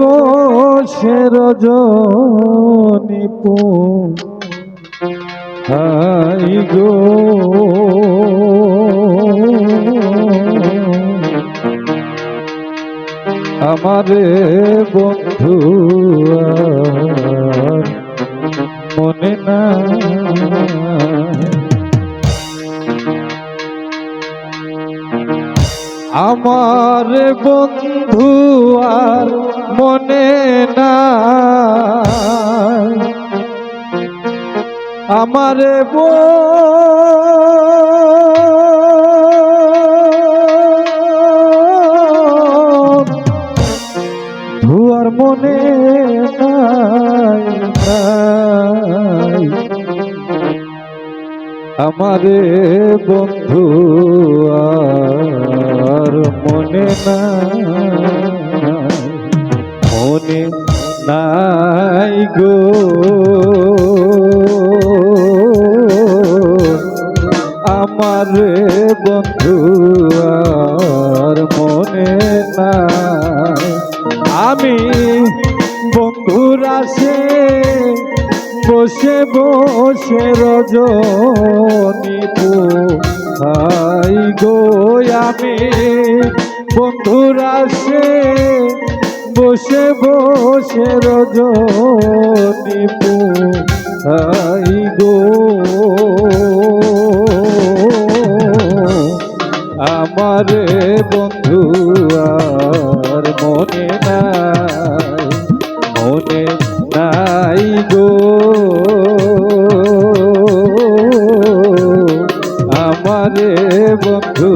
বসে রজনী পু। হাই গো। আমারে বন্ধু আমার ধুয়ার মনে আমারে বন্ধু আর মনে না মনে নাই গো। আমারে বন্ধু, আর মনে নাই। আমি বন্ধুরা সে বসে বসে রজনী ভাই গো। আমি বন্ধুরা সে বসে বসে রজনী ভাই গো। আমার বন্ধু আর মনে নাই মনে নাই গো। আমারে বন্ধু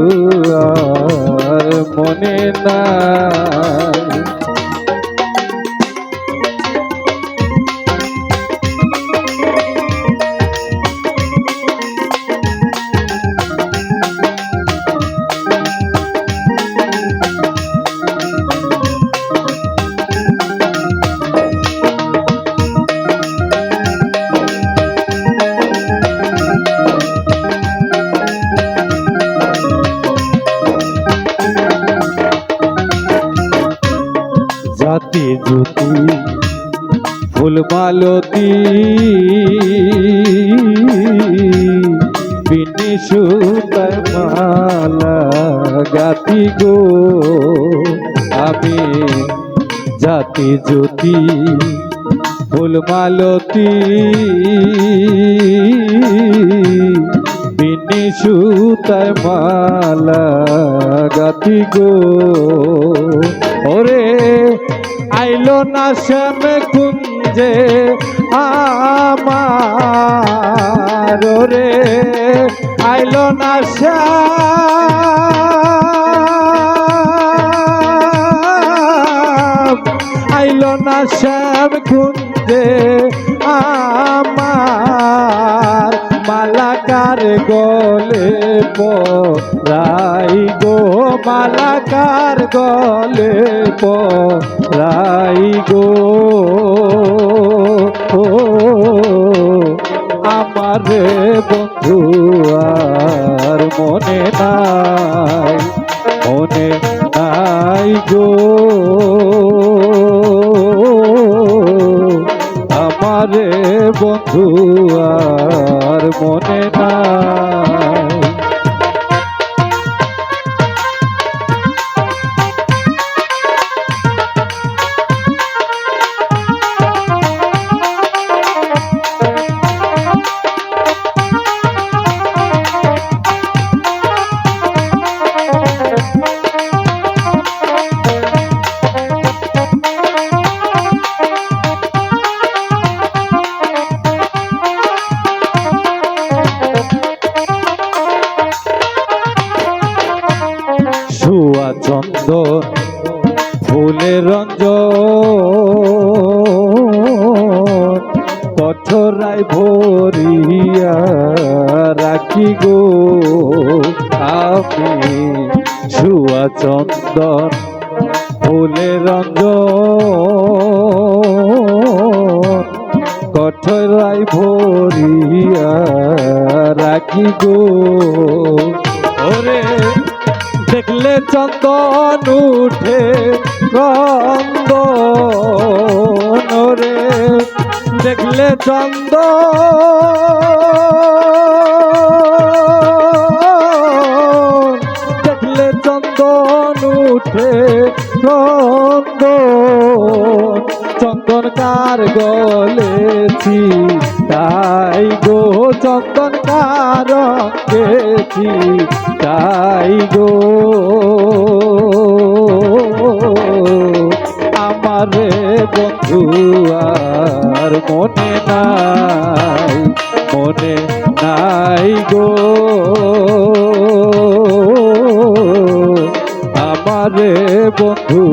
আর মনে নাই। জাতি জ্যোতি ফুল মালতি। বিনি সুতার মালা গাতি গো, আমি জাতি জ্যোতি, ফুল মালতি। বিনি সুতার মালা গাতি গো, ওরে আইলো না শ্যাম কুঞ্জে আমার ওরে আইলো না শ্যাম আইলো না শ্যাম কুঞ্জে আমার। মালাকার গলে পরাই গো, মালাকার গলে পরাই গো। আমার বন্ধু, আর মনে নাই মনে নাই গো। আমারে বন্ধু আর মনে নাই। রাখি গো আমি সুয়া চন্দন, ফুলের রঞ্জন, কঠরাই ভরিয়া রাখি গো। ওরে, দেখলে চন্দন উঠে ক্রন্দ দেখলে চন্দ উঠে চন্দন। চন্দন কার গলেছি তাই গো চন্দন কার গেছি তাই গো। আমারে বন্ধু, আর মনে নাই মনে নাই গো। আমারে বন্ধু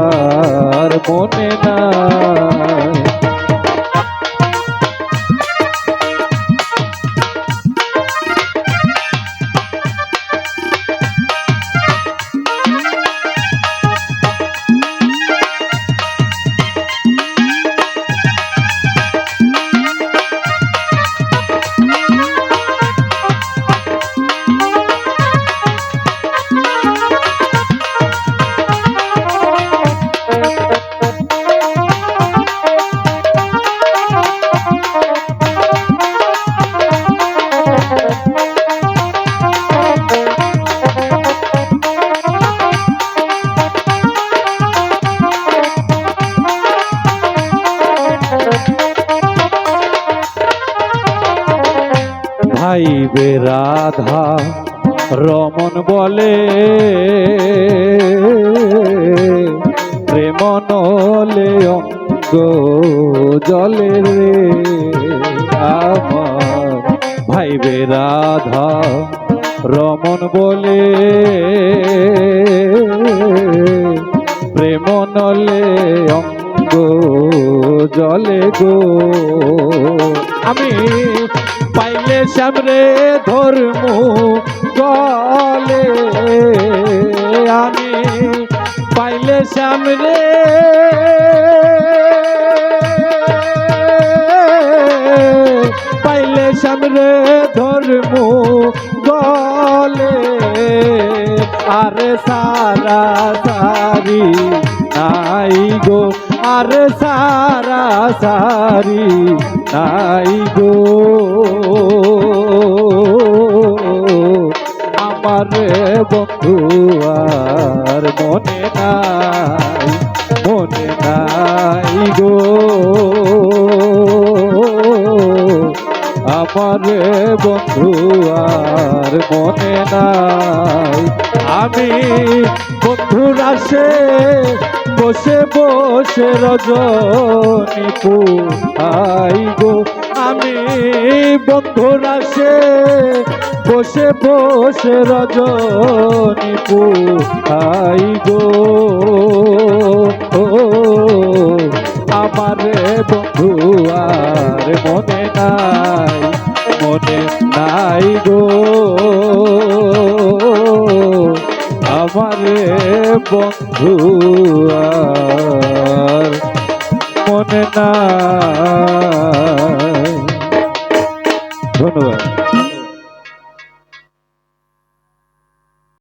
আর মনে নাই। বে রাধা রমন বলে। প্রেম নলে অঙ্গ জলে রে। আমার ভাই বে রাধা রমন বলে। প্রেম নলে অঙ্গ জলে গো। আমি পাইলে সামরে ধর্ম গলে আমি পাইলে সামরে পাইলে সামরে ধর্ম গলে আরে সারা সারি নাই গো। আরে সারা সারি নাই গো। আমার বন্ধু আর মনে নাই মনে নাই গো। আমার বন্ধু আর মনে নাই। আমি বন্ধুর আসে বসে বসে রজনী আই গো। আমি বন্ধুর আসে বসে বসে রজনী আই গো। আমার বন্ধু আর মনে নাই। মনে নাই গো। আমার বন্ধু মনে না ধন্যবাদ।